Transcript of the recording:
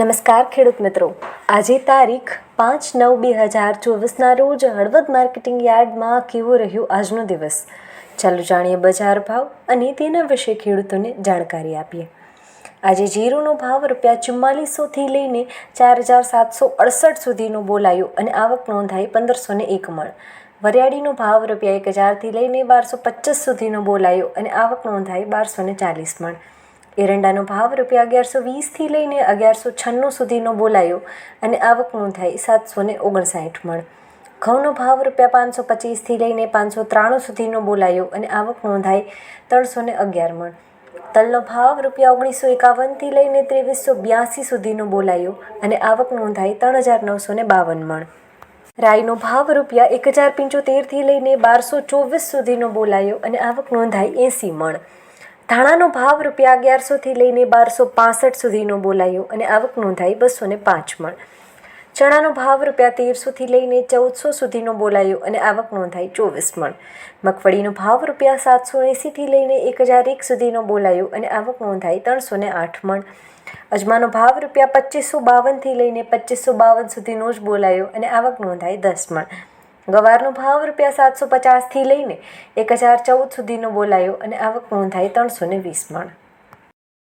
નમસ્કાર ખેડૂત મિત્રો. આજે તારીખ પાંચ નવ બે હજાર ચોવીસના રોજ હળવદ માર્કેટિંગ યાર્ડમાં કેવો રહ્યો આજનો દિવસ? ચાલો જાણીએ બજાર ભાવ અને તેના વિશે ખેડૂતોને જાણકારી આપીએ. આજે જીરુનો ભાવ રૂપિયા ચુમ્માલીસોથી લઈને ચાર હજાર સાતસો અડસઠ સુધીનો બોલાયો અને આવક નોંધાઈ પંદરસો ને એક મણ. વરિયાળીનો ભાવ રૂપિયા એક હજારથી લઈને બારસો પચીસ સુધીનો બોલાયો અને આવક નોંધાઈ બારસો ને ચાલીસ મણ. એરંડાનો ભાવ રૂપિયા અગિયારસો વીસથી લઈને અગિયારસો છન્નું સુધીનો બોલાયો અને આવક થાય સાતસો ને ઓગણસાઠ મણ. ઘઉંનો ભાવ રૂપિયા પાંચસો પચીસથી લઈને પાંચસો ત્રાણું સુધીનો બોલાયો અને આવક નોંધાઈ ત્રણસો ને અગિયાર મણ. તલનો ભાવ રૂપિયા ઓગણીસો એકાવનથી લઈને ત્રેવીસો બ્યાસી સુધીનો બોલાયો અને આવક નોંધાઈ ત્રણ હજાર નવસો ને બાવન મણ. રાઈનો ભાવ રૂપિયા એક હજાર પંચોતેરથી લઈને બારસો ચોવીસ સુધીનો બોલાયો અને આવક નોંધાઈ એંસી મણ. ધાણાનો ભાવ રૂપિયા અગિયારસોથી લઈને બારસો પાસઠ સુધીનો બોલાયો અને આવક નોંધાઈ બસો ને પાંચ મણ. ચણાનો ભાવ રૂપિયા તેરસોથી લઈને ચૌદસો સુધીનો બોલાયો અને આવક નોંધાઈ ચોવીસ મણ. મગફળીનો ભાવ રૂપિયા સાતસો એંસીથી લઈને એક હજાર એક સુધીનો બોલાયો અને આવક નોંધાઈ ત્રણસો ને આઠ મણ. અજમાનો ભાવ રૂપિયા પચીસો બાવનથી લઈને પચીસો બાવન સુધીનો જ બોલાયો અને આવક નોંધાઈ દસ મણ. ગવારનો ભાવ રૂપિયા સાતસો પચાસથી લઈને એક હજાર ચૌદ સુધીનો બોલાયો અને આવક નોંધાઈ ત્રણસો ને વીસ મણ.